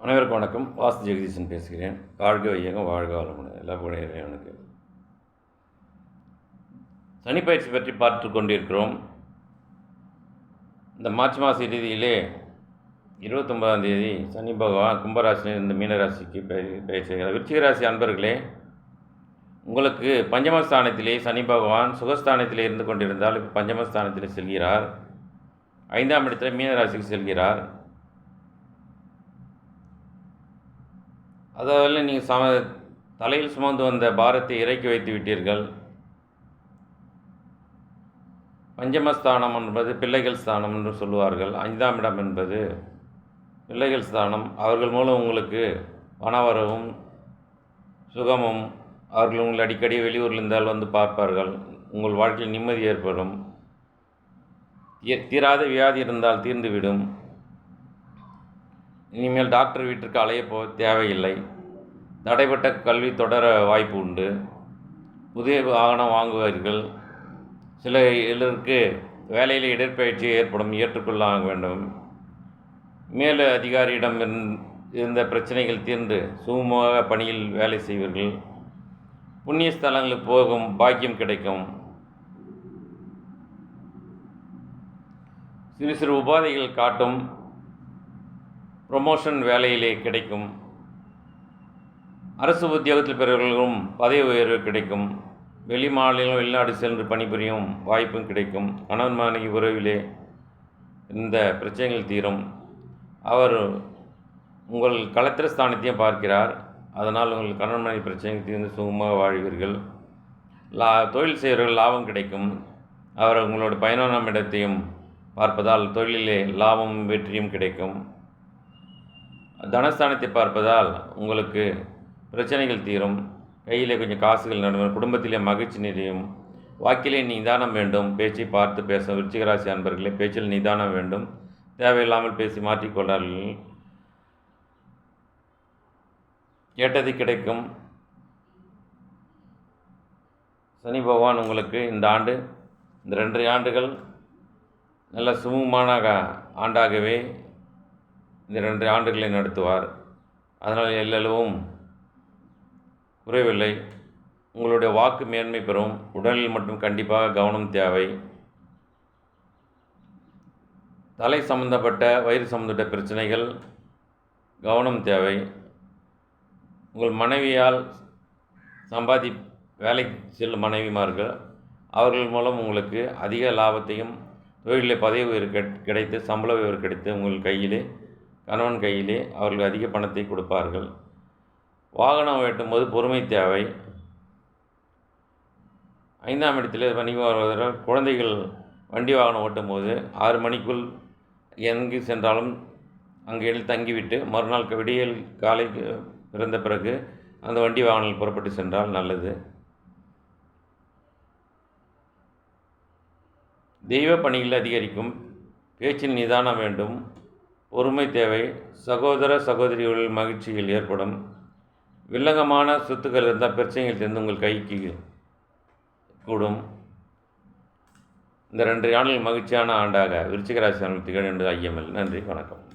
அனைவருக்கும் வணக்கம். வாஸ்து ஜெகதீசன் பேசுகிறேன். வாழ்க வையகம் வாழ்க வளமுடன். எல்லா எனக்கு. சனிப்பயிற்சி பற்றி பார்த்து கொண்டிருக்கிறோம். இந்த மார்ச் மாத இறுதியிலே இருபத்தொம்பதாம் தேதி சனி பகவான் கும்பராசியிலிருந்து மீனராசிக்கு பயிற்சி செய்கிறார் விருச்சிக ராசி அன்பர்களே உங்களுக்கு பஞ்சமஸ்தானத்திலே சனி பகவான் சுகஸ்தானத்திலே இருந்து கொண்டிருந்தால் இப்போ பஞ்சமஸ்தானத்தில் செல்கிறார். ஐந்தாம் இடத்தில் மீனராசிக்கு செல்கிறார். அதாவது நீங்கள் சம தலையில் சுமந்து வந்த பாரத்தை இறக்கி வைத்து விட்டீர்கள். பஞ்சமஸ்தானம் என்பது பிள்ளைகள் ஸ்தானம் என்று சொல்லுவார்கள். ஐந்தாம் இடம் என்பது பிள்ளைகள் ஸ்தானம். அவர்கள் மூலம் உங்களுக்கு பணவரவும் சுகமும் அவர்கள் உங்களை அடிக்கடி வெளியூரில் இருந்தால் வந்து பார்ப்பார்கள். உங்கள் வாழ்க்கையில் நிம்மதி ஏற்படும். தீராத வியாதி இருந்தால் தீர்ந்துவிடும். இனிமேல் டாக்டர் வீட்டிற்கு அலைய போ தேவையில்லை. தடைப்பட்ட கல்வி தொடர வாய்ப்பு உண்டு. புதிய வாகனம் வாங்குவீர்கள். சிலருக்கு வேலையில் இடற்பயிற்சி ஏற்படும் ஏற்றுக்கொள்ள வேண்டும். மேல் அதிகாரியிடம் இருந்- இருந்த பிரச்சனைகள் தீர்ந்து சுமூக பணியில் வேலை செய்வீர்கள். புண்ணிய ஸ்தலங்களுக்கு போகும் பாக்கியம் கிடைக்கும். சிறு சிறு உபாதைகள் காட்டும். ப்ரொமோஷன் வேலையிலே கிடைக்கும். அரசு உத்தியோகத்தில் பிறர்களும் பதவி உயர்வு கிடைக்கும். வெளி மாநிலம் வெளிநாடு சென்று பணிபுரியும் வாய்ப்பும் கிடைக்கும். கணவன் மனைவி உறவிலே இந்த பிரச்சனைகள் தீரும். அவர் உங்கள் களத்திர ஸ்தானத்தையும் பார்க்கிறார். அதனால் உங்கள் கணவன் மனைவி பிரச்சனைகள் தீர்ந்து சுகமாக வாழ்வீர்கள். லா தொழில் செய்கிறவர்கள் லாபம் கிடைக்கும். அவர் உங்களோட பயனான இடத்தையும் பார்ப்பதால் தொழிலிலே லாபமும் வெற்றியும் கிடைக்கும். தனஸ்தானத்தை பார்ப்பதால் உங்களுக்கு பிரச்சனைகள் தீரும். கையிலே கொஞ்சம் காசுகள் நடுவர் குடும்பத்திலே மகிழ்ச்சி நிறையும். வாக்கிலே நிதானம் வேண்டும். பேச்சை பார்த்து பேச விருச்சிகராசி அன்பர்களே பேச்சில் நிதானம் வேண்டும். தேவையில்லாமல் பேசி மாற்றிக்கொள்ளார்கள் கேட்டது கிடைக்கும். சனி பகவான் உங்களுக்கு இந்த ஆண்டு இந்த ரெண்டரை ஆண்டுகள் நல்ல சுமூகமான ஆண்டாகவே இந்த ரெண்டு ஆண்டுகளை நடத்துவார். அதனால் எல்லளவும் குறைவில்லை. உங்களுடைய வாக்கு மேன்மை பெறும். உடலில் மட்டும் கண்டிப்பாக கவனம் தேவை. தலை சம்பந்தப்பட்ட வயிறு சம்பந்தப்பட்ட பிரச்சனைகள் கவனம் தேவை. உங்கள் மனைவியால் சம்பாதி வேலைக்கு செல்லும் மனைவிமார்கள் அவர்கள் மூலம் உங்களுக்கு அதிக லாபத்தையும் தொழிலில் பதவி உயர் கிடைத்து சம்பள உயர்வு கிடைத்து உங்கள் கையிலே கணவன் கையிலே அவர்கள் அதிக பணத்தை கொடுப்பார்கள். வாகனம் வெட்டும்போது பொறுமை தேவை. ஐந்தாம் இடத்தில் வணிகம் வருவதால் குழந்தைகள் வண்டி வாகனம் ஓட்டும்போது ஆறு மணிக்குள் எங்கு சென்றாலும் அங்கே தங்கிவிட்டு மறுநாள் விடியல் காலை பிறந்த பிறகு அந்த வண்டி வாகனங்கள் புறப்பட்டு சென்றால் நல்லது. தெய்வ பணிகள் அதிகரிக்கும். பேச்சில் நிதானம் வேண்டும். பொறுமை தேவை. சகோதர சகோதரிகளில் மகிழ்ச்சிகள் ஏற்படும். வில்லங்கமான சொத்துக்கள் இருந்தால் பிரச்சனைகள் தெரிந்து உங்கள் கைக்கு கூடும். இந்த ரெண்டு ஆண்டுகள் மகிழ்ச்சியான ஆண்டாக விருச்சிகராசி திகழ் என்று ஐயமில்லை நன்றி வணக்கம்.